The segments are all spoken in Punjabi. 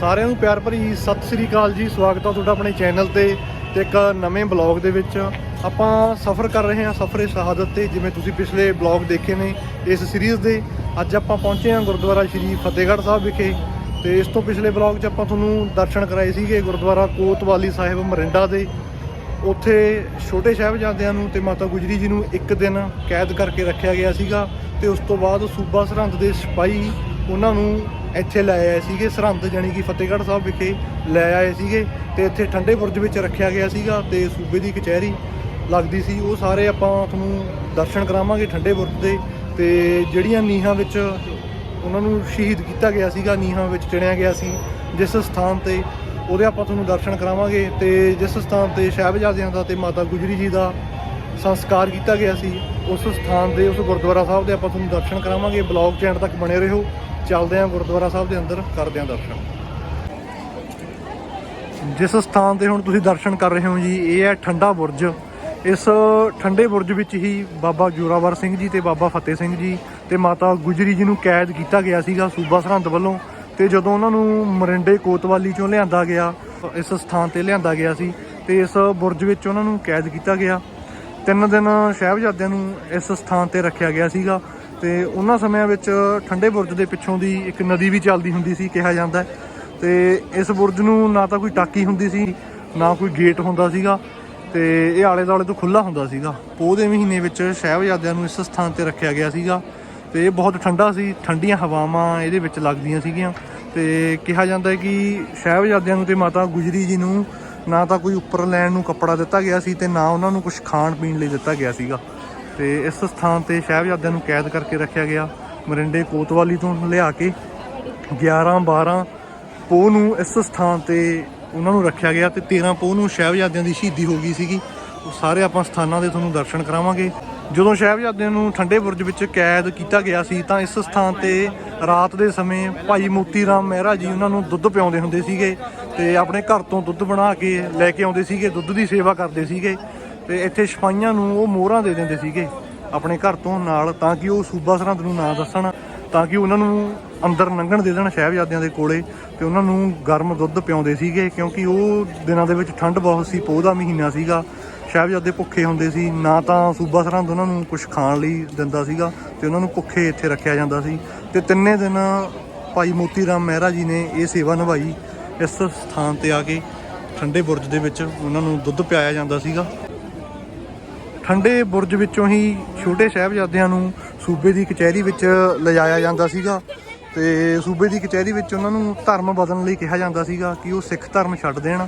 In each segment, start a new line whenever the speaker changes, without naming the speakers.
ਸਾਰਿਆਂ ਨੂੰ ਪਿਆਰ ਭਰੀ ਸਤਿ ਸ੍ਰੀ ਅਕਾਲ ਜੀ। ਸਵਾਗਤ ਆ ਤੁਹਾਡਾ ਆਪਣੇ ਚੈਨਲ ਤੇ ਤੇ ਇੱਕ ਨਵੇਂ ਬਲੌਗ ਦੇ ਵਿੱਚ। ਆਪਾਂ ਸਫ਼ਰ ਕਰ ਰਹੇ ਹਾਂ ਸਫ਼ਰੇ ਸ਼ਹਾਦਤ ਤੇ, ਜਿਵੇਂ ਤੁਸੀਂ ਪਿਛਲੇ ਬਲੌਗ ਦੇਖੇ ਨੇ ਇਸ ਸੀਰੀਜ਼ ਦੇ। ਅੱਜ ਆਪਾਂ ਪਹੁੰਚੇ ਹਾਂ ਗੁਰਦੁਆਰਾ ਸ਼੍ਰੀ ਫਤਿਹਗੜ੍ਹ ਸਾਹਿਬ ਵਿਖੇ। ਤੇ ਇਸ ਤੋਂ ਪਿਛਲੇ ਬਲੌਗ 'ਚ ਆਪਾਂ ਤੁਹਾਨੂੰ ਦਰਸ਼ਨ ਕਰਾਏ ਸੀਗੇ ਗੁਰਦੁਆਰਾ ਕੋਤਵਾਲੀ ਸਾਹਿਬ ਮਰਿੰਡਾ ਦੇ। ਉੱਥੇ ਛੋਟੇ ਸਾਹਿਬਜ਼ਾਦਿਆਂ ਨੂੰ ਤੇ ਮਾਤਾ ਗੁਜਰੀ ਜੀ ਨੂੰ ਇੱਕ ਦਿਨ ਕੈਦ ਕਰਕੇ ਰੱਖਿਆ ਗਿਆ ਸੀਗਾ। ਤੇ ਉਸ ਤੋਂ ਬਾਅਦ ਸੂਬਾ ਸਰਹੰਦ ਦੇ ਸਿਪਾਹੀ ਉਹਨਾਂ ਨੂੰ ਇੱਥੇ ਲੈ ਆਏ ਸੀਗੇ, ਸਰਹੰਦ ਜਾਣੀ ਕਿ ਫਤਿਹਗੜ੍ਹ ਸਾਹਿਬ ਵਿਖੇ ਲੈ ਆਏ ਸੀਗੇ ਤੇ ਇੱਥੇ ਠੰਡੇ ਬੁਰਜ ਵਿੱਚ ਰੱਖਿਆ ਗਿਆ ਸੀਗਾ ਤੇ ਸੂਬੇ ਦੀ ਕਚਹਿਰੀ ਲੱਗਦੀ ਸੀ। ਉਹ ਸਾਰੇ ਆਪਾਂ ਤੁਹਾਨੂੰ ਦਰਸ਼ਨ ਕਰਾਵਾਂਗੇ ਠੰਡੇ ਬੁਰਜ ਦੇ ਤੇ ਜਿਹੜੀਆਂ ਨੀਹਾਂ ਵਿੱਚ ਉਹਨਾਂ ਨੂੰ ਸ਼ਹੀਦ ਕੀਤਾ ਗਿਆ ਸੀਗਾ, ਨੀਹਾਂ ਵਿੱਚ ਚਿਣਿਆ ਗਿਆ ਸੀ, ਜਿਸ ਸਥਾਨ ਤੇ ਉਹਦੇ ਆਪਾਂ ਤੁਹਾਨੂੰ ਦਰਸ਼ਨ ਕਰਾਵਾਂਗੇ ਤੇ ਜਿਸ ਸਥਾਨ ਤੇ ਸਾਹਿਬਜ਼ਾਦਿਆਂ ਦਾ ਤੇ ਮਾਤਾ ਗੁਜਰੀ ਜੀ ਦਾ ਸੰਸਕਾਰ ਕੀਤਾ ਗਿਆ ਸੀ, ਉਸ ਸਥਾਨ ਦੇ, ਉਸ ਗੁਰਦੁਆਰਾ ਸਾਹਿਬ ਦੇ ਆਪਾਂ ਤੁਹਾਨੂੰ ਦਰਸ਼ਨ ਕਰਾਵਾਂਗੇ। ਬਲੌਗ ਚੈਨਲ ਤੱਕ ਬਣੇ ਰਹੋ। ਚੱਲਦੇ ਹਾਂ ਗੁਰਦੁਆਰਾ ਸਾਹਿਬ ਦੇ ਅੰਦਰ, ਕਰਦੇ ਹਾਂ ਦਰਸ਼ਨ। ਜਿਸ ਸਥਾਨ ਤੇ ਹੁਣ ਤੁਸੀਂ ਦਰਸ਼ਨ ਕਰ ਰਹੇ ਹੋ ਜੀ, ਇਹ ਹੈ ਠੰਡਾ ਬੁਰਜ। ਇਸ ਠੰਡੇ ਬੁਰਜ ਵਿੱਚ ਹੀ ਬਾਬਾ ਜੋਰਾਵਰ ਸਿੰਘ ਜੀ ਤੇ ਬਾਬਾ ਫਤਿਹ ਸਿੰਘ ਜੀ ਤੇ ਮਾਤਾ ਗੁਜਰੀ ਜੀ ਨੂੰ ਕੈਦ ਕੀਤਾ ਗਿਆ ਸੀਗਾ ਸੂਬਾ ਸਰਹੰਦ ਵੱਲੋਂ ਤੇ ਜਦੋਂ ਉਹਨਾਂ ਨੂੰ ਮਰਿੰਡੇ ਕੋਤਵਾਲੀ ਚੋਂ ਲਿਆਂਦਾ ਗਿਆ, ਇਸ ਸਥਾਨ ਤੇ ਲਿਆਂਦਾ ਗਿਆ ਸੀ ਤੇ ਇਸ ਬੁਰਜ ਵਿੱਚ ਉਹਨਾਂ ਨੂੰ ਕੈਦ ਕੀਤਾ ਗਿਆ। ਤਿੰਨ ਦਿਨ ਸਾਹਿਬਜ਼ਾਦਿਆਂ ਨੂੰ ਇਸ ਸਥਾਨ ਤੇ ਰੱਖਿਆ ਗਿਆ ਸੀਗਾ। ਤੇ ਉਹਨਾਂ ਸਮਿਆਂ ਵਿੱਚ ਠੰਡੇ ਬੁਰਜ ਦੇ ਪਿੱਛੋਂ ਦੀ ਇੱਕ ਨਦੀ ਵੀ ਚੱਲਦੀ ਹੁੰਦੀ ਸੀ, ਕਿਹਾ ਜਾਂਦਾ ਹੈ। ਤੇ ਇਸ ਬੁਰਜ ਨੂੰ ਨਾ ਤਾਂ ਕੋਈ ਟਾਕੀ ਹੁੰਦੀ ਸੀ, ਨਾ ਕੋਈ ਗੇਟ ਹੁੰਦਾ ਸੀਗਾ ਤੇ ਇਹ ਆਲੇ ਦੁਆਲੇ ਤੋਂ ਖੁੱਲਾ ਹੁੰਦਾ ਸੀਗਾ ਪੋਹ ਦੇ ਮਹੀਨੇ ਵਿੱਚ ਸਾਹਿਬਜ਼ਾਦਿਆਂ ਨੂੰ ਇਸ ਸਥਾਨ ਤੇ ਰੱਖਿਆ ਗਿਆ ਸੀਗਾ ਤੇ ਇਹ ਬਹੁਤ ਠੰਡਾ ਸੀ, ਠੰਡੀਆਂ ਹਵਾਵਾਂ ਇਹਦੇ ਵਿੱਚ ਲੱਗਦੀਆਂ ਸੀਗੀਆਂ ਤੇ ਕਿਹਾ ਜਾਂਦਾ ਹੈ ਕਿ ਸਾਹਿਬਜ਼ਾਦਿਆਂ ਨੂੰ ਤੇ ਮਾਤਾ ਗੁਜਰੀ ਜੀ ਨੂੰ ਨਾ ਤਾਂ ਕੋਈ ਉੱਪਰ ਲੈਣ ਨੂੰ ਕੱਪੜਾ ਦਿੱਤਾ ਗਿਆ ਸੀ ਤੇ ਨਾ ਉਹਨਾਂ ਨੂੰ ਕੁਝ ਖਾਣ ਪੀਣ ਲਈ ਦਿੱਤਾ ਗਿਆ ਸੀਗਾ ਤੇ ਇਸ ਸਥਾਨ ਤੇ ਸਾਹਿਬਜ਼ਾਦਿਆਂ ਨੂੰ ਕੈਦ ਕਰਕੇ ਰੱਖਿਆ ਗਿਆ। ਮਰਿੰਡੇ ਕੋਤਵਾਲੀ ਤੋਂ ਲਿਆ ਕੇ 11 12 ਪੋਹ ਨੂੰ ਇਸ ਸਥਾਨ ਤੇ ਉਹਨਾਂ ਨੂੰ ਰੱਖਿਆ ਗਿਆ ਤੇ 13 ਪੋਹ ਨੂੰ ਸਾਹਿਬਜ਼ਾਦਿਆਂ ਦੀ ਸ਼ਹੀਦੀ ਹੋ ਗਈ ਸੀਗੀ। ਉਹ ਸਾਰੇ ਆਪਾਂ ਸਥਾਨਾਂ ਦੇ ਤੁਹਾਨੂੰ ਦਰਸ਼ਨ ਕਰਾਵਾਂਗੇ। ਜਦੋਂ ਸਾਹਿਬਜ਼ਾਦਿਆਂ ਨੂੰ ਠੰਡੇ ਬੁਰਜ ਵਿੱਚ ਕੈਦ ਕੀਤਾ ਗਿਆ ਸੀ ਤਾਂ ਇਸ ਸਥਾਨ ਤੇ ਰਾਤ ਦੇ ਸਮੇਂ ਭਾਈ ਮੋਤੀ ਰਾਮ ਮਹਿਰਾ ਜੀ ਉਹਨਾਂ ਨੂੰ ਦੁੱਧ ਪਿਆਉਂਦੇ ਹੁੰਦੇ ਸੀਗੇ ਤੇ ਆਪਣੇ ਘਰ ਤੋਂ ਦੁੱਧ ਬਣਾ ਕੇ ਲੈ ਕੇ ਆਉਂਦੇ ਸੀਗੇ, ਦੁੱਧ ਦੀ ਸੇਵਾ ਕਰਦੇ ਸੀਗੇ। ਤੇ ਇੱਥੇ ਸਿਪਾਹੀਆਂ ਨੂੰ ਉਹ ਮੋਹਰਾਂ ਦੇ ਦਿੰਦੇ ਸੀਗੇ ਆਪਣੇ ਘਰ ਤੋਂ ਨਾਲ, ਤਾਂ ਕਿ ਉਹ ਸੂਬਾ ਸਰਹੰਦ ਨੂੰ ਨਾ ਦੱਸਣ, ਤਾਂ ਕਿ ਉਹਨਾਂ ਨੂੰ ਅੰਦਰ ਲੰਘਣ ਦੇ ਦੇਣ ਸਾਹਿਬਜ਼ਾਦਿਆਂ ਦੇ ਕੋਲੇ, ਤੇ ਉਹਨਾਂ ਨੂੰ ਗਰਮ ਦੁੱਧ ਪਿਆਉਂਦੇ ਸੀਗੇ, ਕਿਉਂਕਿ ਉਹ ਦਿਨਾਂ ਦੇ ਵਿੱਚ ਠੰਡ ਬਹੁਤ ਸੀ, ਪੋਹ ਦਾ ਮਹੀਨਾ ਸੀਗਾ। ਸਾਹਿਬਜ਼ਾਦੇ ਭੁੱਖੇ ਹੁੰਦੇ ਸੀ, ਨਾ ਤਾਂ ਸੂਬਾ ਸਰਹੰਦ ਉਹਨਾਂ ਨੂੰ ਕੁਝ ਖਾਣ ਲਈ ਦਿੰਦਾ ਸੀਗਾ, ਤੇ ਉਹਨਾਂ ਨੂੰ ਭੁੱਖੇ ਇੱਥੇ ਰੱਖਿਆ ਜਾਂਦਾ ਸੀ। ਤੇ ਤਿੰਨੇ ਦਿਨ ਭਾਈ ਮੋਤੀ ਰਾਮ ਮਹਿਰਾ ਜੀ ਨੇ ਇਹ ਸੇਵਾ ਨਿਭਾਈ। ਇਸ ਸਥਾਨ ਤੇ ਆ ਕੇ ਠੰਡੇ ਬੁਰਜ ਦੇ ਵਿੱਚ ਉਹਨਾਂ ਨੂੰ ਦੁੱਧ ਪਿਆਇਆ ਜਾਂਦਾ ਸੀਗਾ। ਠੰਡੇ ਬੁਰਜ ਵਿੱਚੋਂ ਹੀ ਛੋਟੇ ਸਾਹਿਬਜ਼ਾਦਿਆਂ ਨੂੰ ਸੂਬੇ ਦੀ ਕਚਹਿਰੀ ਵਿੱਚ ਲਿਜਾਇਆ ਜਾਂਦਾ ਸੀਗਾ ਤੇ ਸੂਬੇ ਦੀ ਕਚਹਿਰੀ ਵਿੱਚ ਉਹਨਾਂ ਨੂੰ ਧਰਮ ਬਦਲਣ ਲਈ ਕਿਹਾ ਜਾਂਦਾ ਸੀਗਾ ਕਿ ਉਹ ਸਿੱਖ ਧਰਮ ਛੱਡ ਦੇਣ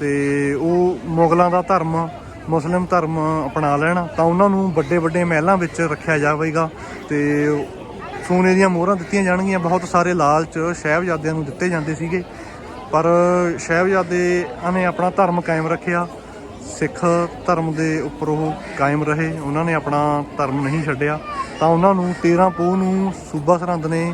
ਤੇ ਉਹ ਮੁਗਲਾਂ ਦਾ ਧਰਮ, ਮੁਸਲਿਮ ਧਰਮ ਅਪਣਾ ਲੈਣ ਤਾਂ ਉਹਨਾਂ ਨੂੰ ਵੱਡੇ ਵੱਡੇ ਮਹਿਲਾਂ ਵਿੱਚ ਰੱਖਿਆ ਜਾਵੇਗਾ ਤੇ ਸੋਨੇ ਦੀਆਂ ਮੋਹਰਾਂ ਦਿੱਤੀਆਂ ਜਾਣਗੀਆਂ। ਬਹੁਤ ਸਾਰੇ ਲਾਲਚ ਸਾਹਿਬਜ਼ਾਦਿਆਂ ਨੂੰ ਦਿੱਤੇ ਜਾਂਦੇ ਸੀਗੇ। ਪਰ ਸਾਹਿਬਜ਼ਾਦਿਆਂ ਨੇ ਆਪਣਾ ਧਰਮ ਕਾਇਮ ਰੱਖਿਆ। ਸਿੱਖ ਧਰਮ ਦੇ ਉੱਪਰ ਉਹ ਕਾਇਮ ਰਹੇ, ਉਹਨਾਂ ਨੇ ਆਪਣਾ ਧਰਮ ਨਹੀਂ ਛੱਡਿਆ। ਤਾਂ ਉਹਨਾਂ ਨੂੰ 13 ਪੋਹ ਨੂੰ ਸੂਬਾ ਸਰਹੰਦ ਨੇ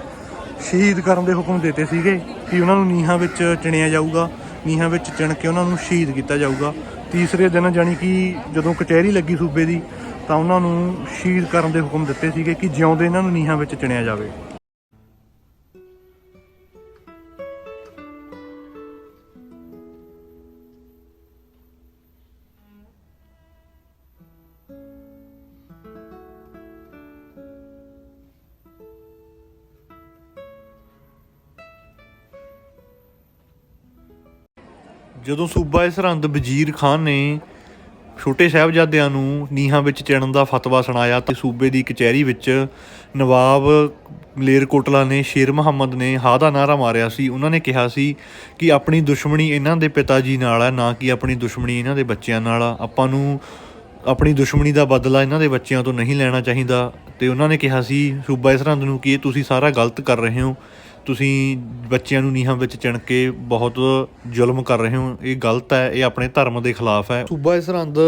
ਸ਼ਹੀਦ ਕਰਨ ਦੇ ਹੁਕਮ ਦਿੱਤੇ ਸੀਗੇ ਕਿ ਉਹਨਾਂ ਨੂੰ ਨੀਹਾਂ ਵਿੱਚ ਚਿਣਿਆ ਜਾਊਗਾ, ਨੀਹਾਂ ਵਿੱਚ ਚਿਣ ਕੇ ਉਹਨਾਂ ਨੂੰ ਸ਼ਹੀਦ ਕੀਤਾ ਜਾਊਗਾ। ਤੀਸਰੇ ਦਿਨ ਜਾਨੀ ਕਿ ਜਦੋਂ ਕਚਹਿਰੀ ਲੱਗੀ ਸੂਬੇ ਦੀ, ਤਾਂ ਉਹਨਾਂ ਨੂੰ ਸ਼ਹੀਦ ਕਰਨ ਦੇ ਹੁਕਮ ਦਿੱਤੇ ਸੀਗੇ ਕਿ ਜਿਉਂਦੇ ਇਹਨਾਂ ਨੂੰ ਨੀਹਾਂ ਵਿੱਚ ਚਿਣਿਆ ਜਾਵੇ। ਜਦੋਂ ਸੂਬਾ ਸਰਹੰਦ ਵਜ਼ੀਰ ਖਾਨ ਨੇ ਛੋਟੇ ਸਾਹਿਬਜ਼ਾਦਿਆਂ ਨੂੰ ਨੀਹਾਂ ਵਿੱਚ ਚਿਣਨ ਦਾ ਫਤਵਾ ਸੁਣਾਇਆ ਤੇ ਸੂਬੇ ਦੀ ਕਚਹਿਰੀ ਵਿੱਚ ਨਵਾਬ ਮਲੇਰਕੋਟਲਾ ਨੇ ਸ਼ੇਰ ਮੁਹੰਮਦ ਨੇ ਹਾ ਦਾ ਨਾਰਾ ਮਾਰਿਆ ਸੀ, ਉਹਨਾਂ ਨੇ ਕਿਹਾ ਸੀ ਕਿ ਆਪਣੀ ਦੁਸ਼ਮਣੀ ਇਹਨਾਂ ਦੇ ਪਿਤਾ ਜੀ ਨਾਲ ਹੈ ਨਾ ਕਿ ਆਪਣੀ ਦੁਸ਼ਮਣੀ ਇਹਨਾਂ ਦੇ ਬੱਚਿਆਂ ਨਾਲ ਆ। ਆਪਾਂ ਨੂੰ ਆਪਣੀ ਦੁਸ਼ਮਣੀ ਦਾ ਬਦਲਾ ਇਹਨਾਂ ਦੇ ਬੱਚਿਆਂ ਤੋਂ ਨਹੀਂ ਲੈਣਾ ਚਾਹੀਦਾ ਤੇ ਉਹਨਾਂ ਨੇ ਕਿਹਾ ਸੀ, ਸੂਬਾ ਸਰਹੰਦ ਨੂੰ ਕਿ ਇਹ ਤੁਸੀਂ ਸਾਰਾ ਗਲਤ ਕਰ ਰਹੇ ਹੋ ਤੁਸੀਂ ਬੱਚਿਆਂ ਨੂੰ ਨੀਹਾਂ ਵਿੱਚ ਚਿਣ ਕੇ ਬਹੁਤ ਜ਼ੁਲਮ ਕਰ ਰਹੇ ਹੋ, ਇਹ ਗਲਤ ਹੈ, ਇਹ ਆਪਣੇ ਧਰਮ ਦੇ ਖਿਲਾਫ ਹੈ। ਸੂਬਾ ਸਰਹੰਦ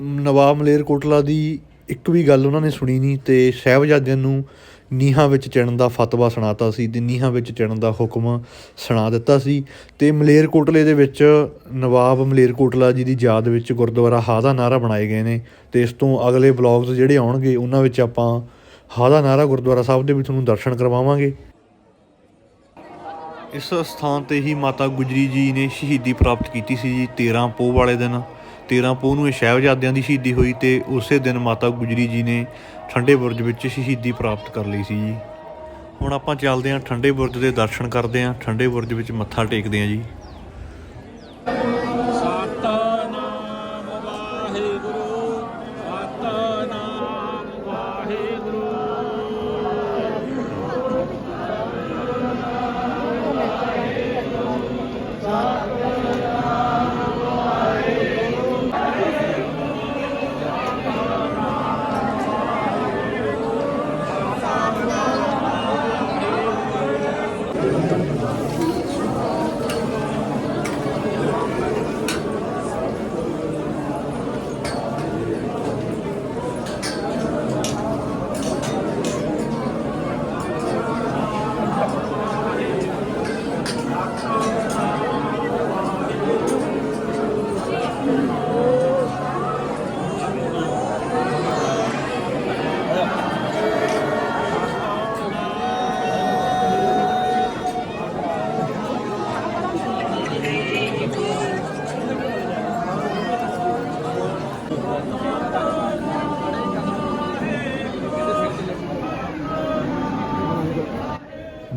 ਨਵਾਬ ਮਲੇਰਕੋਟਲਾ ਦੀ ਇੱਕ ਵੀ ਗੱਲ ਉਹਨਾਂ ਨੇ ਸੁਣੀ ਨਹੀਂ ਤੇ ਸਾਹਿਬਜ਼ਾਦਿਆਂ ਨੂੰ ਨੀਹਾਂ ਵਿੱਚ ਚਿਣਨ ਦਾ ਫਤਵਾ ਸੁਣਾਤਾ ਸੀ ਤੇ ਨੀਹਾਂ ਵਿੱਚ ਚਿਣਨ ਦਾ ਹੁਕਮ ਸੁਣਾ ਦਿੱਤਾ ਸੀ ਤੇ ਮਲੇਰਕੋਟਲੇ ਦੇ ਵਿੱਚ ਨਵਾਬ ਮਲੇਰਕੋਟਲਾ ਜੀ ਦੀ ਯਾਦ ਵਿੱਚ ਗੁਰਦੁਆਰਾ ਹਾਦਾ ਨਾਰਾ ਬਣਾਏ ਗਏ ਨੇ ਤੇ ਇਸ ਤੋਂ ਅਗਲੇ ਬਲੌਗਸ ਜਿਹੜੇ ਆਉਣਗੇ, ਉਹਨਾਂ ਵਿੱਚ ਆਪਾਂ ਹਾਦਾ ਨਾਰਾ ਗੁਰਦੁਆਰਾ ਸਾਹਿਬ ਦੇ ਵੀ ਤੁਹਾਨੂੰ ਦਰਸ਼ਨ ਕਰਵਾਵਾਂਗੇ।
ਇਸ ਸਥਾਨ ਤੇ ਹੀ ਮਾਤਾ ਗੁਜਰੀ ਜੀ ਨੇ ਸ਼ਹੀਦੀ ਪ੍ਰਾਪਤ ਕੀਤੀ ਸੀ ਜੀ 13 ਪੋਹ ਵਾਲੇ ਦਿਨ। 13 ਪੋਹ ਨੂੰ ਇਹ ਸ਼ਹਿਬਜ਼ਾਦਿਆਂ ਦੀ ਸ਼ਹੀਦੀ ਹੋਈ ਤੇ ਉਸੇ ਦਿਨ ਮਾਤਾ ਗੁਜਰੀ ਜੀ ਨੇ ਠੰਡੇ ਬੁਰਜ ਵਿੱਚ ਸ਼ਹੀਦੀ ਪ੍ਰਾਪਤ ਕਰ ਲਈ ਸੀ ਜੀ। ਹੁਣ ਆਪਾਂ ਚੱਲਦੇ ਹਾਂ ਠੰਡੇ ਬੁਰਜ ਦੇ ਦਰਸ਼ਨ ਕਰਦੇ ਹਾਂ, ਠੰਡੇ ਬੁਰਜ ਵਿੱਚ ਮੱਥਾ ਟੇਕਦੇ ਹਾਂ ਜੀ।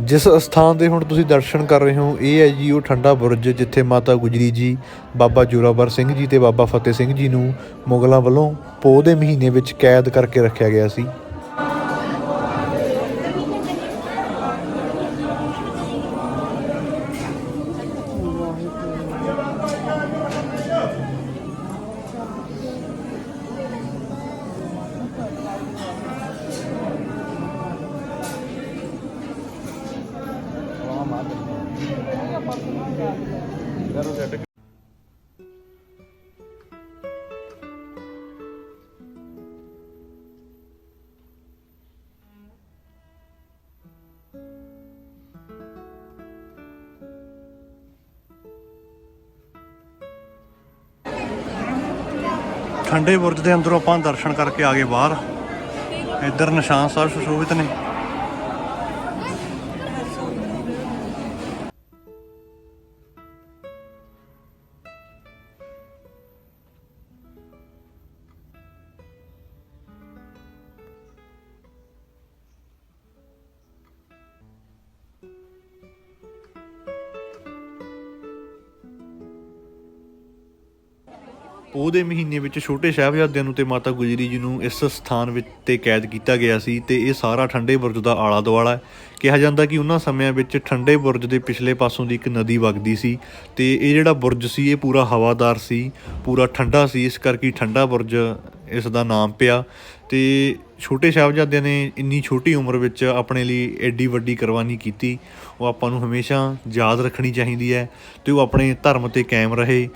ਜਿਸ ਅਸਥਾਨ ਦੇ ਹੁਣ ਤੁਸੀਂ ਦਰਸ਼ਨ ਕਰ ਰਹੇ ਹੋ, ਇਹ ਹੈ ਜੀ ਉਹ ਠੰਡਾ ਬੁਰਜ ਜਿੱਥੇ ਮਾਤਾ ਗੁਜਰੀ ਜੀ, ਬਾਬਾ ਜੋਰਾਵਰ ਸਿੰਘ ਜੀ ਤੇ ਬਾਬਾ ਫਤਿਹ ਸਿੰਘ ਜੀ ਨੂੰ ਮੁਗਲਾਂ ਵੱਲੋਂ ਪੋਹ ਦੇ ਮਹੀਨੇ ਵਿੱਚ ਕੈਦ ਕਰਕੇ ਰੱਖਿਆ ਗਿਆ ਸੀ।
ਠੰਡੇ ਬੁਰਜ ਦੇ ਅੰਦਰੋਂ ਆਪਾਂ ਦਰਸ਼ਨ ਕਰਕੇ ਆ ਗਏ ਬਾਹਰ। ਇੱਧਰ ਨਿਸ਼ਾਨ ਸਾਹਿਬ ਸੁਸ਼ੋਭਿਤ ਨੇ।
ਉਹਦੇ ਮਹੀਨੇ ਵਿੱਚ ਛੋਟੇ ਸਾਹਿਬਜ਼ਾਦਿਆਂ ਨੂੰ ਤੇ ਮਾਤਾ ਗੁਜਰੀ ਜੀ ਨੂੰ ਇਸ ਸਥਾਨ ਵਿੱਚ ਤੇ ਕੈਦ ਕੀਤਾ ਗਿਆ ਸੀ ਤੇ ਇਹ ਸਾਰਾ ਠੰਡੇ ਬੁਰਜ ਦਾ ਆਲਾ ਦੁਆਲਾ ਹੈ। ਕਿਹਾ ਜਾਂਦਾ ਕਿ ਉਹਨਾਂ ਸਮਿਆਂ ਵਿੱਚ ਠੰਡੇ ਬੁਰਜ ਦੇ ਪਿਛਲੇ ਪਾਸੋਂ ਦੀ ਇੱਕ ਨਦੀ ਵਗਦੀ ਸੀ ਤੇ ਇਹ ਜਿਹੜਾ ਬੁਰਜ ਸੀ, ਇਹ ਪੂਰਾ ਹਵਾਦਾਰ ਸੀ, ਪੂਰਾ ਠੰਡਾ ਸੀ, ਇਸ ਕਰਕੇ ਠੰਡਾ ਬੁਰਜ ਇਸ ਦਾ ਨਾਮ ਪਿਆ ਤੇ ਛੋਟੇ ਸਾਹਿਬਜ਼ਾਦਿਆਂ ਨੇ ਇੰਨੀ ਛੋਟੀ ਉਮਰ ਵਿੱਚ ਆਪਣੇ ਲਈ ਐਡੀ ਵੱਡੀ ਕੁਰਬਾਨੀ ਕੀਤੀ। ਉਹ ਆਪਾਂ ਨੂੰ ਹਮੇਸ਼ਾ ਯਾਦ ਰੱਖਣੀ ਚਾਹੀਦੀ ਹੈ ਤੇ ਉਹ ਆਪਣੇ ਧਰਮ ਤੇ ਕਾਇਮ ਰਹੇ।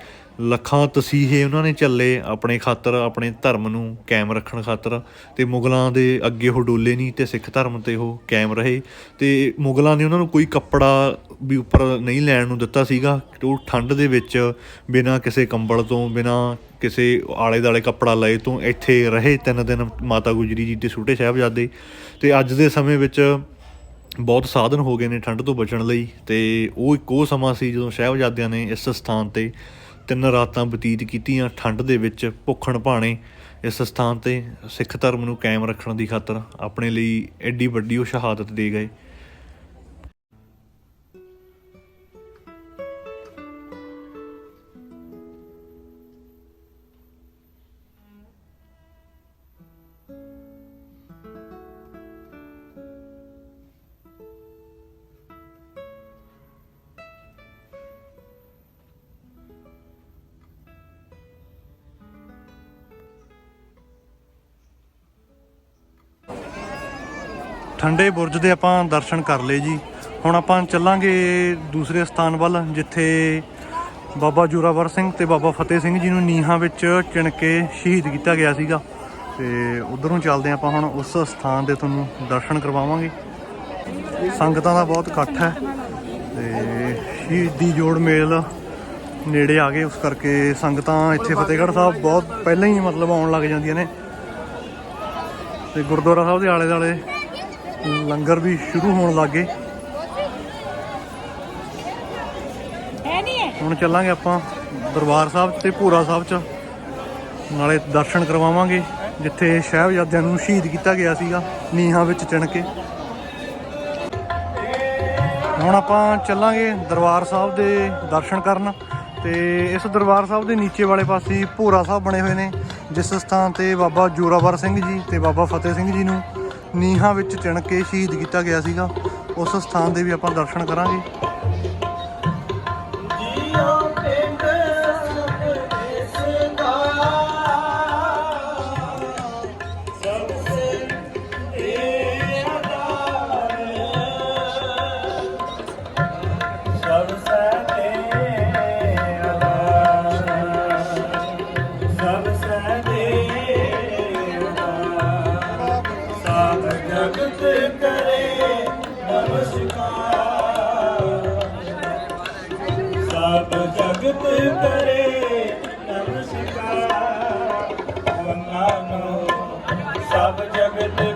ਲੱਖਾਂ ਤਸੀਹੇ ਉਹਨਾਂ ਨੇ ਚੱਲੇ ਆਪਣੇ ਖਾਤਰ, ਆਪਣੇ ਧਰਮ ਨੂੰ ਕਾਇਮ ਰੱਖਣ ਖਾਤਰ। ਤੇ ਮੁਗਲਾਂ ਦੇ ਅੱਗੇ ਉਹ ਡੋਲੇ ਨਹੀਂ ਤੇ ਸਿੱਖ ਧਰਮ ਤੇ ਉਹ ਕਾਇਮ ਰਹੇ। ਤੇ ਮੁਗਲਾਂ ਨੇ ਉਹਨਾਂ ਨੂੰ ਕੋਈ ਕੱਪੜਾ ਵੀ ਉੱਪਰ ਨਹੀਂ ਲੈਣ ਨੂੰ ਦਿੱਤਾ ਸੀਗਾ। ਉਹ ਠੰਡ ਦੇ ਵਿੱਚ ਬਿਨਾਂ ਕਿਸੇ ਕੰਬਲ ਤੋਂ, ਬਿਨਾਂ ਕਿਸੇ ਆਲੇ ਦਾਲੇ ਕੱਪੜਾ ਲਏ ਤੋਂ ਇੱਥੇ ਰਹੇ। ਤਿੰਨ ਦਿਨ ਮਾਤਾ ਗੁਜਰੀ ਜੀ ਦੇ ਛੋਟੇ ਸਾਹਿਬਜ਼ਾਦੇ। ਤੇ ਅੱਜ ਦੇ ਸਮੇਂ ਵਿੱਚ ਬਹੁਤ ਸਾਧਨ ਹੋ ਗਏ ਨੇ ਠੰਡ ਤੋਂ ਬਚਣ ਲਈ। ਤੇ ਉਹ ਇੱਕ ਉਹ ਸਮਾਂ ਸੀ ਜਦੋਂ ਸਾਹਿਬਜ਼ਾਦਿਆਂ ਨੇ ਇਸ ਸਥਾਨ ਤੇ ਤਿੰਨ ਰਾਤਾਂ ਬਤੀਤ ਕੀਤੀਆਂ ਠੰਡ ਦੇ ਵਿੱਚ ਭੁੱਖਣ ਭਾਣੇ ਇਸ ਸਥਾਨ ਤੇ ਸਿੱਖ ਧਰਮ ਨੂੰ ਕਾਇਮ ਰੱਖਣ ਦੀ ਖਾਤਰ ਆਪਣੇ ਲਈ ਐਡੀ ਵੱਡੀ ਉਹ ਸ਼ਹਾਦਤ ਦੇ ਗਏ।
ਠੰਡੇ ਬੁਰਜ ਦੇ ਆਪਾਂ ਦਰਸ਼ਨ ਕਰ ਲਏ ਜੀ। ਹੁਣ ਆਪਾਂ ਚੱਲਾਂਗੇ ਦੂਸਰੇ ਸਥਾਨ ਵੱਲ, ਜਿੱਥੇ ਬਾਬਾ ਜੋਰਾਵਰ ਸਿੰਘ ਤੇ ਬਾਬਾ ਫਤਿਹ ਸਿੰਘ ਜੀ ਨੂੰ ਨੀਹਾਂ ਵਿੱਚ ਚਿਣ ਕੇ ਸ਼ਹੀਦ ਕੀਤਾ ਗਿਆ ਸੀਗਾ। ਤੇ ਉਧਰੋਂ ਚੱਲਦੇ ਆਪਾਂ ਹੁਣ ਉਸ ਸਥਾਨ ਦੇ ਤੁਹਾਨੂੰ ਦਰਸ਼ਨ ਕਰਵਾਵਾਂਗੇ। ਸੰਗਤਾਂ ਦਾ ਬਹੁਤ ਇਕੱਠ ਹੈ ਤੇ ਸ਼ਹੀਦੀ ਜੋੜ ਮੇਲ ਨੇੜੇ ਆ ਗਏ। ਉਸ ਕਰਕੇ ਸੰਗਤਾਂ ਇੱਥੇ ਫਤਿਹਗੜ੍ਹ ਸਾਹਿਬ ਬਹੁਤ ਪਹਿਲਾਂ ਹੀ ਮਤਲਬ ਆਉਣ ਲੱਗ ਜਾਂਦੀਆਂ ਨੇ। ਤੇ ਗੁਰਦੁਆਰਾ ਸਾਹਿਬ ਦੇ ਆਲੇ ਦੁਆਲੇ ਲੰਗਰ ਵੀ ਸ਼ੁਰੂ ਹੋਣ ਲੱਗੇ ਹੁਣ ਚੱਲਾਂਗੇ ਆਪਾਂ ਦਰਬਾਰ ਸਾਹਿਬ ਤੇ ਭੂਰਾ ਸਾਹਿਬ 'ਚ। ਨਾਲੇ ਦਰਸ਼ਨ ਕਰਵਾਵਾਂਗੇ ਜਿੱਥੇ ਸਾਹਿਬਜ਼ਾਦਿਆਂ ਨੂੰ ਸ਼ਹੀਦ ਕੀਤਾ ਗਿਆ ਸੀਗਾ ਨੀਹਾਂ ਵਿੱਚ ਚਿਣ ਕੇ। ਹੁਣ ਆਪਾਂ ਚੱਲਾਂਗੇ ਦਰਬਾਰ ਸਾਹਿਬ ਦੇ ਦਰਸ਼ਨ ਕਰਨ ਤੇ ਇਸ ਦਰਬਾਰ ਸਾਹਿਬ ਦੇ ਨੀਚੇ ਵਾਲੇ ਪਾਸੇ ਭੂਰਾ ਸਾਹਿਬ ਬਣੇ ਹੋਏ ਨੇ ਜਿਸ ਸਥਾਨ ਤੇ ਬਾਬਾ ਜੋਰਾਵਰ ਸਿੰਘ ਜੀ ਤੇ ਬਾਬਾ ਫਤਿਹ ਸਿੰਘ ਜੀ ਨੂੰ ਨੀਹਾਂ ਵਿੱਚ ਚਿਣ ਕੇ ਸ਼ਹੀਦ ਕੀਤਾ ਗਿਆ ਸੀਗਾ। ਉਸ ਸਥਾਨ ਦੇ ਵੀ ਆਪਾਂ ਦਰਸ਼ਨ ਕਰਾਂਗੇ।
ਸਭ ਜਗਤ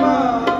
মা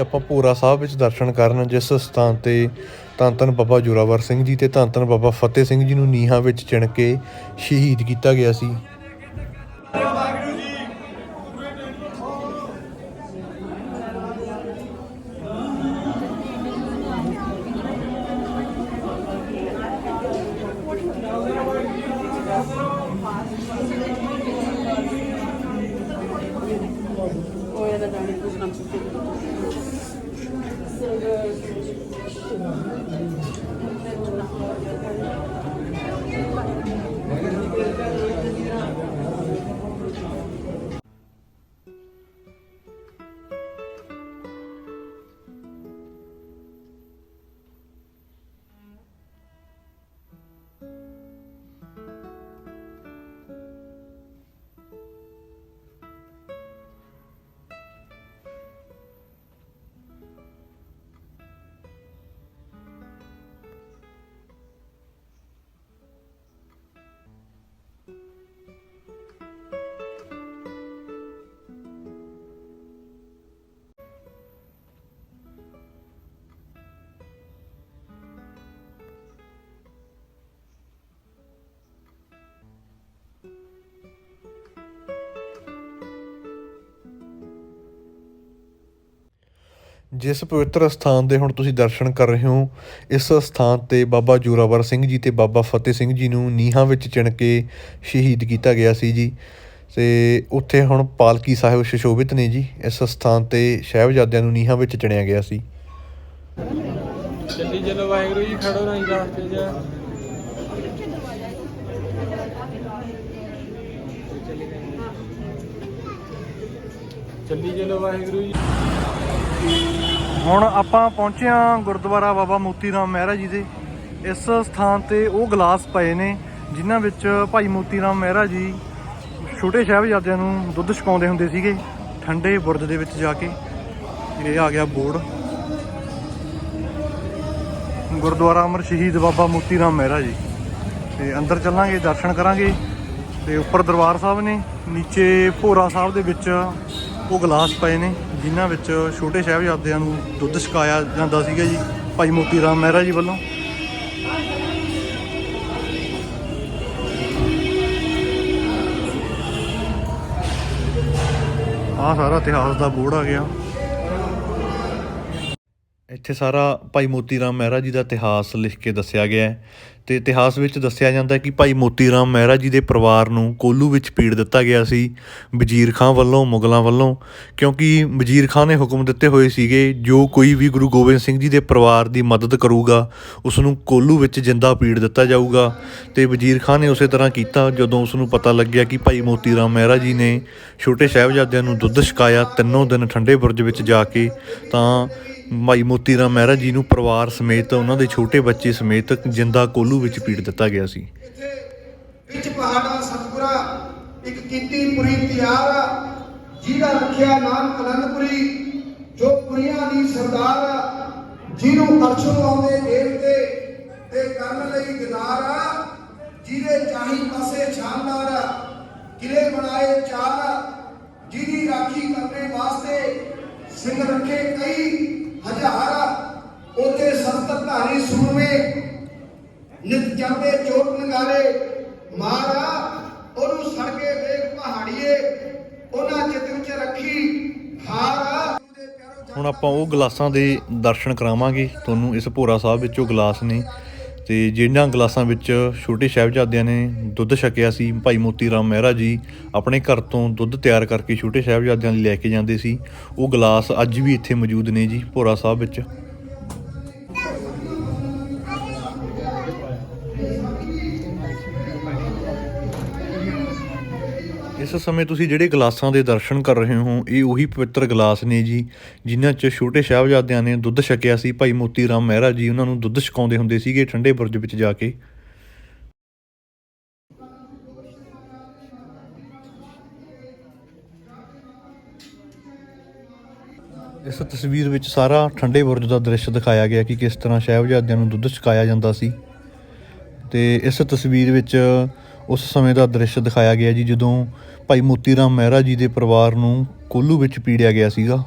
ਆਪਾਂ ਭੋਰਾ ਸਾਹਿਬ ਵਿੱਚ ਦਰਸ਼ਨ ਕਰਨ ਜਿਸ ਸਥਾਨ ਤੇ ਧੰਨ ਧੰਨ ਬਾਬਾ ਜੋਰਾਵਰ ਸਿੰਘ ਜੀ ਤੇ ਧੰਨ ਧੰਨ ਬਾਬਾ ਫਤਿਹ ਸਿੰਘ ਜੀ ਨੂੰ ਨੀਹਾਂ ਵਿੱਚ ਚਿਣ ਕੇ ਸ਼ਹੀਦ ਕੀਤਾ ਗਿਆ ਸੀ।
ਜਿਸ ਪਵਿੱਤਰ ਸਥਾਨ ਦੇ ਹੁਣ ਤੁਸੀਂ ਦਰਸ਼ਨ ਕਰ ਰਹੇ ਹੋ, ਇਸ ਸਥਾਨ ਤੇ ਬਾਬਾ ਜੋਰਾਵਰ ਸਿੰਘ ਜੀ ਤੇ ਬਾਬਾ ਫਤਿਹ ਸਿੰਘ ਜੀ ਨੂੰ ਨੀਹਾਂ ਵਿੱਚ ਚਿਣ ਕੇ ਸ਼ਹੀਦ ਕੀਤਾ ਗਿਆ ਸੀ ਜੀ। ਤੇ ਉੱਥੇ ਹੁਣ ਪਾਲਕੀ ਸਾਹਿਬ ਸ਼ਸ਼ੋਭਿਤ ਨੇ ਜੀ, ਇਸ ਸਥਾਨ ਤੇ ਸਾਹਿਬਜ਼ਾਦਿਆਂ ਨੂੰ ਨੀਹਾਂ ਵਿੱਚ ਚਿਣਿਆ ਗਿਆ ਸੀ।
ਚੱਲੀ ਚਲੋ, ਵਾਹਿਗੁਰੂ ਜੀ, ਖੜੋ ਨਹੀਂ ਰਾਸਤੇ 'ਚ ਚੱਲੀ ਚਲੋ, ਵਾਹਿਗੁਰੂ ਜੀ।
ਹੁਣ ਆਪਾਂ ਪਹੁੰਚੇ ਹਾਂ ਗੁਰਦੁਆਰਾ ਬਾਬਾ ਮੋਤੀ ਰਾਮ ਮਹਿਰਾ ਜੀ ਦੇ। ਇਸ ਸਥਾਨ ਤੇ ਉਹ ਗਲਾਸ ਪਏ ਨੇ, ਜਿਨ੍ਹਾਂ ਵਿੱਚ ਭਾਈ ਮੋਤੀ ਰਾਮ ਮਹਿਰਾ ਜੀ ਛੋਟੇ ਸਾਹਿਬਜ਼ਾਦਿਆਂ ਨੂੰ ਦੁੱਧ ਛਕਾਉਂਦੇ ਹੁੰਦੇ ਸੀਗੇ, ਠੰਡੇ ਬੁਰਜ ਦੇ ਵਿੱਚ ਜਾ ਕੇ। ਇਹ ਆ ਗਿਆ ਬੋਰਡ ਗੁਰਦੁਆਰਾ ਅਮਰ ਸ਼ਹੀਦ ਬਾਬਾ ਮੋਤੀ ਰਾਮ ਮਹਿਰਾ ਜੀ। ਤੇ ਅੰਦਰ ਚੱਲਾਂਗੇ, ਦਰਸ਼ਨ ਕਰਾਂਗੇ। ਤੇ ਉੱਪਰ ਦਰਬਾਰ ਸਾਹਿਬ ਨੇ, ਨੀਚੇ ਭੋਰਾ ਸਾਹਿਬ ਦੇ ਵਿੱਚ ਉਹ ਗਲਾਸ ਪਏ ਨੇ। ਜਿਨ੍ਹਾਂ ਵਿੱਚ ਛੋਟੇ ਸਾਹਿਬਜ਼ਾਦਿਆਂ ਨੂੰ ਦੁੱਧ ਛਕਾਇਆ ਜਾਂਦਾ ਸੀਗਾ ਜੀ, ਭਾਈ ਮੋਤੀ ਰਾਮ ਮਹਿਰਾ ਜੀ ਵੱਲੋਂ। ਆਹ ਸਾਰਾ ਇਤਿਹਾਸ ਦਾ ਬੋਰਡ ਆ ਗਿਆ।
ਇੱਥੇ ਸਾਰਾ ਭਾਈ ਮੋਤੀ ਰਾਮ ਮਹਿਰਾ ਜੀ ਦਾ ਇਤਿਹਾਸ ਲਿਖ ਕੇ ਦੱਸਿਆ ਗਿਆ ਹੈ। ਤੇ ਇਤਿਹਾਸ ਵਿੱਚ ਦੱਸਿਆ ਜਾਂਦਾ ਕਿ ਭਾਈ ਮੋਤੀ ਰਾਮ ਮਹਿਰਾ ਜੀ ਦੇ ਪਰਿਵਾਰ ਨੂੰ ਕੋਲੂ ਵਿੱਚ ਪੀੜ ਦਿੱਤਾ ਗਿਆ ਸੀ, ਵਜ਼ੀਰ ਖਾਂ ਵੱਲੋਂ, ਮੁਗਲਾਂ ਵੱਲੋਂ, ਕਿਉਂਕਿ ਵਜ਼ੀਰ ਖਾਂ ਨੇ ਹੁਕਮ ਦਿੱਤੇ ਹੋਏ ਸੀਗੇ, ਜੋ ਕੋਈ ਵੀ ਗੁਰੂ ਗੋਬਿੰਦ ਸਿੰਘ ਜੀ ਦੇ ਪਰਿਵਾਰ ਦੀ ਮਦਦ ਕਰੂਗਾ ਉਸ ਨੂੰ ਕੋਲੂ ਵਿੱਚ ਜਿੰਦਾ ਪੀੜ ਦਿੱਤਾ ਜਾਊਗਾ ਤੇ ਵਜ਼ੀਰ ਖਾਂ ਨੇ ਉਸੇ ਤਰ੍ਹਾਂ ਕੀਤਾ, ਜਦੋਂ ਉਸ ਨੂੰ ਪਤਾ ਲੱਗਿਆ ਕਿ ਭਾਈ ਮੋਤੀ ਰਾਮ ਮਹਿਰਾ ਜੀ ਨੇ ਛੋਟੇ ਸਾਹਿਬਜ਼ਾਦਿਆਂ ਨੂੰ ਦੁੱਧ ਛਕਾਇਆ, ਤਿੰਨੋਂ ਦਿਨ ਠੰਡੇ ਬੁਰਜ ਵਿੱਚ ਜਾ ਕੇ, ਤਾਂ ਭਾਈ ਮੋਤੀ ਰਾਮ ਮਹਿਰਾ ਜੀ ਨੂੰ ਪਰਿਵਾਰ ਸਮੇਤ ਉਹਨਾਂ ਦੇ ਛੋਟੇ ਬੱਚੇ ਸਮੇਤ ਜਿੰਦਾ ਕੋਲੂ ਵਿੱਚ ਪੀੜ ਦਿੱਤਾ ਗਿਆ ਸੀ।
ਵਿੱਚ ਪਹਾੜਾ ਸਤਿਗੁਰਾ ਇੱਕ ਕੀਤੀ ਤਿਆਰ ਆ, ਜਿਹਦਾ ਰੱਖਿਆ ਨਾਮ ਅਨੰਦਪੁਰੀ ਜੋ ਪੁਰੀਆਂ ਦੀ ਸਰਦਾਰ ਆ, ਜਿਹਨੂੰ ਅਰਸ਼ੋਂ ਆਉਂਦੇ ਦੇਵਤੇ ਤੇ ਕਰਨ ਲਈ ਗਦਾਰ ਆ ਜਿਹਦੇ ਚਾਹੀ ਪਾਸੇ ਸ਼ਾਨਦਾਰ ਆ, ਕਿਲੇ ਬਣਾਏ ਚਾਰ ਜਿਹਦੀ ਰਾਖੀ ਕਰਨੇ ਵਾਸਤੇ ਸਿੰਘ ਰੱਖੇ ਕਈ ਹਜ਼ਾਰ ਆ, ਉੱਥੇ ਧਾਰੀ ਸੂਰਮੇ ਨਿਤ ਜਾਂਦੇ ਚੋਟ ਨਗਾਰੇ। ਮਾਰਾ ਉਹਨੂੰ ਸੜਕੇ ਵੇਖ ਪਹਾੜੀਏ ਉਹਨਾਂ ਚਿੱਤ ਵਿੱਚ ਰੱਖੀ। ਹਾਰਾ
ਹੁਣ ਆਪਾਂ ਉਹ ਗਲਾਸਾਂ ਦੇ ਦਰਸ਼ਨ ਕਰਾਵਾਂਗੇ। ਤੁਹਾਨੂੰ ਇਸ ਭੋਰਾ ਸਾਹਿਬ ਵਿੱਚ ਉਹ ਗਲਾਸ ਨੇ ਤੇ ਜਿਹਨਾਂ ਗਲਾਸਾਂ ਵਿੱਚ ਛੋਟੇ ਸਾਹਿਬਜ਼ਾਦਿਆਂ ਨੇ ਦੁੱਧ ਛਕਿਆ ਸੀ, ਭਾਈ ਮੋਤੀ ਰਾਮ ਮਹਿਰਾ ਜੀ ਆਪਣੇ ਘਰ ਤੋਂ ਦੁੱਧ ਤਿਆਰ ਕਰਕੇ ਛੋਟੇ ਸਾਹਿਬਜ਼ਾਦਿਆਂ ਲਈ ਲੈ ਕੇ ਜਾਂਦੇ ਸੀ, ਉਹ ਗਲਾਸ ਅੱਜ ਵੀ ਇੱਥੇ ਮੌਜੂਦ ਨੇ ਜੀ ਭੋਰਾ ਸਾਹਿਬ ਵਿੱਚ। ਇਸ ਸਮੇਂ ਤੁਸੀਂ ਜਿਹੜੇ ਗਲਾਸਾਂ ਦੇ ਦਰਸ਼ਨ ਕਰ ਰਹੇ ਹੋ, ਇਹ ਉਹੀ ਪਵਿੱਤਰ ਗਲਾਸ ਨੇ ਜੀ, ਜਿਨ੍ਹਾਂ 'ਚ ਛੋਟੇ ਸਾਹਿਬਜ਼ਾਦਿਆਂ ਨੇ ਦੁੱਧ ਛਕਿਆ ਸੀ। ਭਾਈ ਮੋਤੀ ਰਾਮ ਮਹਿਰਾ ਜੀ ਉਹਨਾਂ ਨੂੰ ਦੁੱਧ ਛਕਾਉਂਦੇ ਹੁੰਦੇ ਸੀਗੇ ਠੰਡੇ ਬੁਰਜ ਵਿੱਚ ਜਾ ਕੇ। ਇਸ ਤਸਵੀਰ ਵਿੱਚ ਸਾਰਾ ਠੰਡੇ ਬੁਰਜ ਦਾ ਦ੍ਰਿਸ਼ ਦਿਖਾਇਆ ਗਿਆ ਕਿ ਕਿਸ ਤਰ੍ਹਾਂ ਸਾਹਿਬਜ਼ਾਦਿਆਂ ਨੂੰ ਦੁੱਧ ਛਕਾਇਆ ਜਾਂਦਾ ਸੀ। ਤੇ ਇਸ ਤਸਵੀਰ ਵਿੱਚ ਉਸ ਸਮੇਂ ਦਾ ਦ੍ਰਿਸ਼ ਦਿਖਾਇਆ ਗਿਆ ਜੀ, ਜਦੋਂ ਭਾਈ ਮੋਤੀ ਰਾਮ ਮਹਿਰਾ ਜੀ ਦੇ ਪਰਿਵਾਰ ਨੂੰ ਕੋਲੂ ਵਿੱਚ ਪੀੜਿਆ ਗਿਆ ਸੀਗਾ।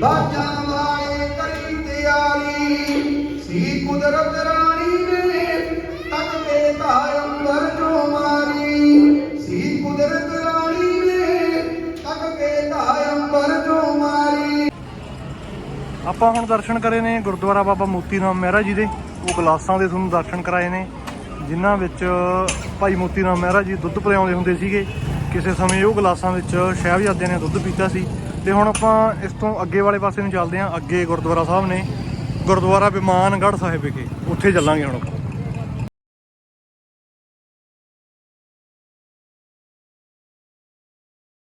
ਬਾਜਾਂ ਵਾਲੇ ਕਰੀ ਤਿਆਰੀ। ਸੀ ਕੁਦਰਤ
ਆਪਾਂ ਹੁਣ ਦਰਸ਼ਨ ਕਰੇ ਨੇ ਗੁਰਦੁਆਰਾ ਬਾਬਾ ਮੋਤੀ ਰਾਮ ਮਹਿਰਾ ਜੀ ਦੇ। ਉਹ ਗਲਾਸਾਂ ਦੇ ਤੁਹਾਨੂੰ ਦਰਸ਼ਨ ਕਰਾਏ ਨੇ, ਜਿਨ੍ਹਾਂ ਵਿੱਚ ਭਾਈ ਮੋਤੀ ਰਾਮ ਮਹਿਰਾ ਜੀ ਦੁੱਧ ਪਿਲਾਉਂਦੇ ਹੁੰਦੇ ਸੀਗੇ। ਕਿਸੇ ਸਮੇਂ ਉਹ ਗਲਾਸਾਂ ਵਿੱਚ ਸਾਹਿਬਜ਼ਾਦਿਆਂ ਨੇ ਦੁੱਧ ਪੀਤਾ ਸੀ। ਤੇ ਹੁਣ ਆਪਾਂ ਇਸ ਤੋਂ ਅੱਗੇ ਵਾਲੇ ਪਾਸੇ ਨੂੰ ਚੱਲਦੇ ਹਾਂ। ਅੱਗੇ ਗੁਰਦੁਆਰਾ ਸਾਹਿਬ ਨੇ ਗੁਰਦੁਆਰਾ ਬਿਮਾਨਗੜ੍ਹ ਸਾਹਿਬ ਵਿਖੇ। ਉੱਥੇ ਚੱਲਾਂਗੇ ਹੁਣ ਆਪਾਂ।